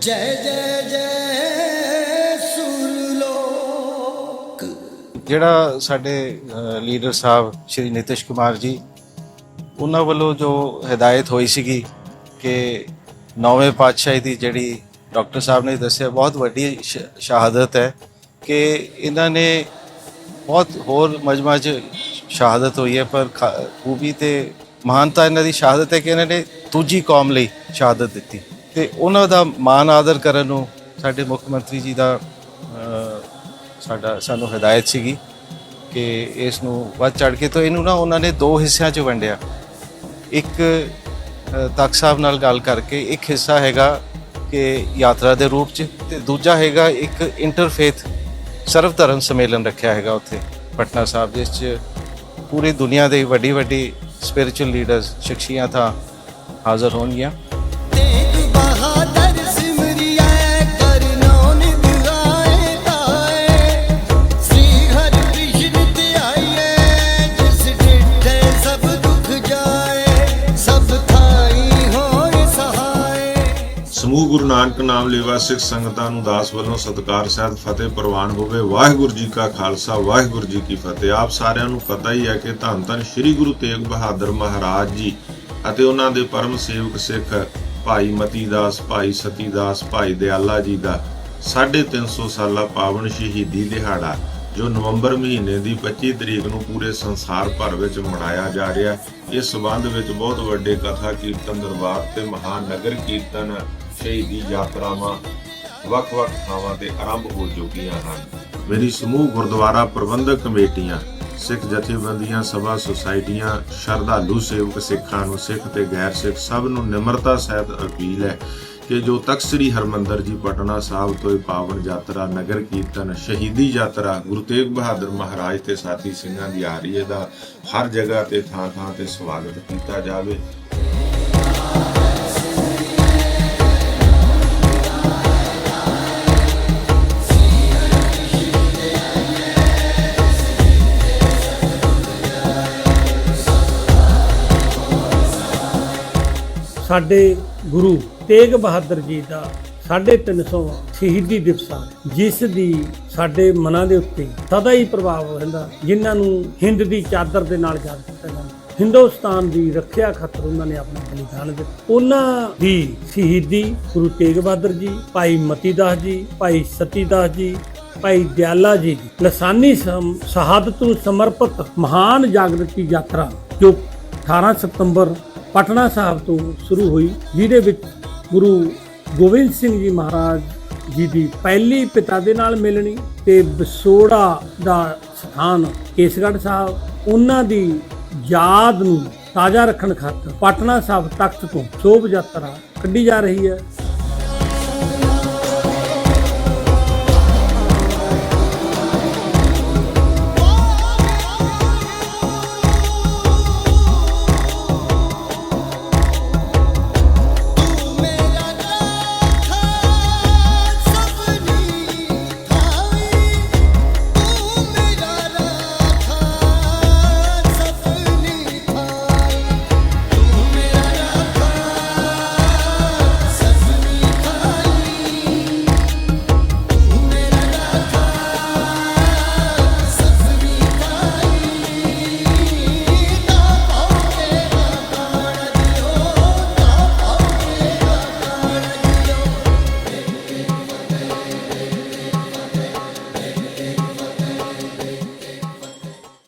ਜੈ ਜੈ ਜੈ ਸੁਰਲੋਕ ਜਿਹੜਾ ਸਾਡੇ ਲੀਡਰ ਸਾਹਿਬ ਸ਼੍ਰੀ ਨਿਤਿਸ਼ ਕੁਮਾਰ ਜੀ, ਉਹਨਾਂ ਵੱਲੋਂ ਜੋ ਹਦਾਇਤ ਹੋਈ ਸੀਗੀ ਕਿ ਨੌਵੇਂ ਪਾਤਸ਼ਾਹੀ ਦੀ ਜਿਹੜੀ ਡਾਕਟਰ ਸਾਹਿਬ ਨੇ ਦੱਸਿਆ, ਬਹੁਤ ਵੱਡੀ ਸ਼- ਸ਼ਹਾਦਤ ਹੈ। ਕਿ ਇਹਨਾਂ ਨੇ ਬਹੁਤ ਹੋਰ ਮਜਮਾ 'ਚ ਸ਼ਹਾਦਤ ਹੋਈ ਹੈ, ਪਰ ਖਾ- ਖੂਬੀ ਤੇ ਮਹਾਨਤਾ ਇਹਨਾਂ ਦੀ ਸ਼ਹਾਦਤ ਹੈ ਕਿ ਇਹਨਾਂ ਨੇ ਦੂਜੀ ਕੌਮ ਲਈ ਸ਼ਹਾਦਤ ਦਿੱਤੀ। ਤੇ ਉਹਨਾਂ ਦਾ ਮਾਨ ਆਦਰ ਕਰਨ ਨੂੰ ਸਾਡੇ ਮੁੱਖ ਮੰਤਰੀ ਜੀ ਦਾ ਸਾਡਾ, ਸਾਨੂੰ ਹਦਾਇਤ ਸੀਗੀ ਕਿ ਇਸ ਨੂੰ ਵੱਧ ਚੜ ਕੇ, ਤੋਂ ਇਹਨੂੰ ਨਾ ਉਹਨਾਂ ਨੇ ਦੋ ਹਿੱਸਿਆਂ 'ਚ ਵੰਡਿਆ। ਇੱਕ ਤਖਤ ਸਾਹਿਬ ਨਾਲ ਗੱਲ ਕਰਕੇ, ਇੱਕ ਹਿੱਸਾ ਹੈਗਾ ਕਿ ਯਾਤਰਾ ਦੇ ਰੂਪ 'ਚ, ਤੇ ਦੂਜਾ ਹੈਗਾ ਇੱਕ ਇੰਟਰਫੇਥ ਸਰਵ ਧਰਮ ਸੰਮੇਲਨ ਰੱਖਿਆ ਹੈਗਾ ਉੱਥੇ, ਪਟਨਾ ਸਾਹਿਬ, ਜਿਸ 'ਚ ਪੂਰੀ ਦੁਨੀਆ ਦੇ ਵੱਡੀ ਵੱਡੀ ਸਪਿਰਚੁਅਲ ਲੀਡਰਸ ਸ਼ਖਸੀਅਤਾਂ ਹਾਜ਼ਰ ਹੋਣਗੀਆਂ। ਸਮੂਹ ਗੁਰੂ ਨਾਨਕ ਨਾਮ ਲੇਵਾ ਸਿੱਖ ਸੰਗਤਾਂ ਨੂੰ ਦਾਸ ਵੱਲੋਂ ਸਤਿਕਾਰ, ਸਹਿਤ, ਫਤਿਹ ਪ੍ਰਵਾਨ ਹੋਵੇ। ਵਾਹਿਗੁਰੂ ਜੀ ਕਾ ਖਾਲਸਾ, ਵਾਹਿਗੁਰੂ ਜੀ ਕੀ ਫਤਿਹ। ਆਪ ਸਾਰਿਆਂ ਨੂੰ ਪਤਾ ਹੀ ਹੈ ਕਿ ਧੰਨ ਧੰਨ ਸ੍ਰੀ ਗੁਰੂ ਤੇਗ ਬਹਾਦਰ ਮਹਾਰਾਜ ਜੀ ਅਤੇ ਉਹਨਾਂ ਦੇ ਪਰਮ ਸੇਵਕ ਸਿੱਖ ਭਾਈ ਮਤੀ ਦਾਸ ਭਾਈ ਸਤੀ ਦਾਸ ਭਾਈ ਦਿਆਲਾ ਜੀ ਦਾ 350 ਸਾਲਾ ਪਾਵਨ ਸ਼ਹੀਦੀ ਦਿਹਾੜਾ, ਜੋ ਨਵੰਬਰ ਮਹੀਨੇ ਦੀ 25 ਤਰੀਕ ਨੂੰ ਪੂਰੇ ਸੰਸਾਰ ਭਰ ਵਿੱਚ ਮਨਾਇਆ ਜਾ ਰਿਹਾ। ਇਸ ਸਬੰਧ ਵਿੱਚ ਬਹੁਤ ਵੱਡੇ ਕਥਾ ਕੀਰਤਨ ਦਰਬਾਰ ਤੇ ਮਹਾਨਗਰ ਕੀਰਤਨ ਸ਼ਹੀਦੀ ਯਾਤਰਾਵਾਂ ਵੱਖ-ਵੱਖ ਥਾਵਾਂ ਤੇ ਆਰੰਭ ਹੋ ਚੁੱਕੀਆਂ ਹਨ। ਮੇਰੀ ਸਮੂਹ ਗੁਰਦੁਆਰਾ ਪ੍ਰਬੰਧਕ ਕਮੇਟੀਆਂ, ਸਿੱਖ ਜਥੇਬੰਦੀਆਂ, ਸਭਾ ਸੁਸਾਇਟੀਆਂ, ਸ਼ਰਧਾਲੂ ਸੇਵਕ ਸਿੱਖਾਂ ਨੂੰ, ਸਿੱਖ ਤੇ ਗੈਰ ਸਿੱਖ ਸਭ ਨੂੰ ਨਿਮਰਤਾ ਸਹਿਤ ਅਪੀਲ ਹੈ ਕਿ ਜੋ ਤਖਤ ਸ੍ਰੀ ਹਰਮੰਦਰ ਜੀ ਪਟਨਾ ਸਾਹਿਬ ਤੋਂ ਇਹ ਪਾਵਨ ਯਾਤਰਾ, ਨਗਰ ਕੀਰਤਨ, ਸ਼ਹੀਦੀ ਯਾਤਰਾ, ਗੁਰੂ ਤੇਗ ਬਹਾਦਰ ਮਹਾਰਾਜ ਤੇ ਸਾਥੀ ਸਿੰਘਾਂ ਦੀ ਆ ਰਹੀ ਹੈ ਦਾ ਹਰ ਜਗ੍ਹਾ ਤੇ ਥਾਂ ਥਾਂ ਤੇ ਸਵਾਗਤ ਕੀਤਾ ਜਾਵੇ। ਸਾਡੇ ਗੁਰੂ ਤੇਗ ਬਹਾਦਰ ਜੀ ਦਾ 350 ਸ਼ਹੀਦੀ ਦਿਵਸ ਆ, ਜਿਸ ਦੀ ਸਾਡੇ ਮਨਾਂ ਦੇ ਉੱਤੇ ਸਦਾ ਹੀ ਪ੍ਰਭਾਵ ਰਹਿੰਦਾ, ਜਿਨ੍ਹਾਂ ਨੂੰ ਹਿੰਦ ਦੀ ਚਾਦਰ ਦੇ ਨਾਲ ਯਾਦ ਕੀਤਾ ਜਾਂਦਾ। ਹਿੰਦੁਸਤਾਨ ਦੀ ਰੱਖਿਆ ਖਾਤਰ ਉਹਨਾਂ ਨੇ ਆਪਣਾ ਬਲੀਦਾਨ ਦਿੱਤਾ। ਉਹਨਾਂ ਦੀ ਸ਼ਹੀਦੀ ਗੁਰੂ ਤੇਗ ਬਹਾਦਰ ਜੀ, ਭਾਈ ਮਤੀ ਦਾਸ ਜੀ, ਭਾਈ ਸਤੀ ਦਾਸ ਜੀ, ਭਾਈ ਦਿਆਲਾ ਜੀ ਦੀ ਲਸਾਨੀ ਸਮ- ਸ਼ਹਾਦਤ ਨੂੰ ਸਮਰਪਿਤ ਮਹਾਨ ਜਾਗਰਤੀ ਯਾਤਰਾ ਜੋ 18 ਸਤੰਬਰ ਪਟਨਾ ਸਾਹਿਬ ਤੋਂ ਸ਼ੁਰੂ ਹੋਈ, ਜਿਹਦੇ ਵਿੱਚ ਗੁਰੂ ਗੋਬਿੰਦ ਸਿੰਘ ਜੀ ਮਹਾਰਾਜ ਜੀ ਦੀ ਪਹਿਲੀ ਪਿਤਾ ਦੇ ਨਾਲ ਮਿਲਣੀ ਤੇ ਵਿਸੋੜਾ ਦਾ ਸਥਾਨ ਕੇਸਗੜ੍ਹ ਸਾਹਿਬ, ਉਹਨਾਂ ਦੀ ਯਾਦ ਨੂੰ ਤਾਜ਼ਾ ਰੱਖਣ ਖਾਤਰ ਪਟਨਾ ਸਾਹਿਬ ਤਖਤ ਤੋਂ ਸ਼ੋਭ ਯਾਤਰਾ ਕੱਢੀ ਜਾ ਰਹੀ ਹੈ।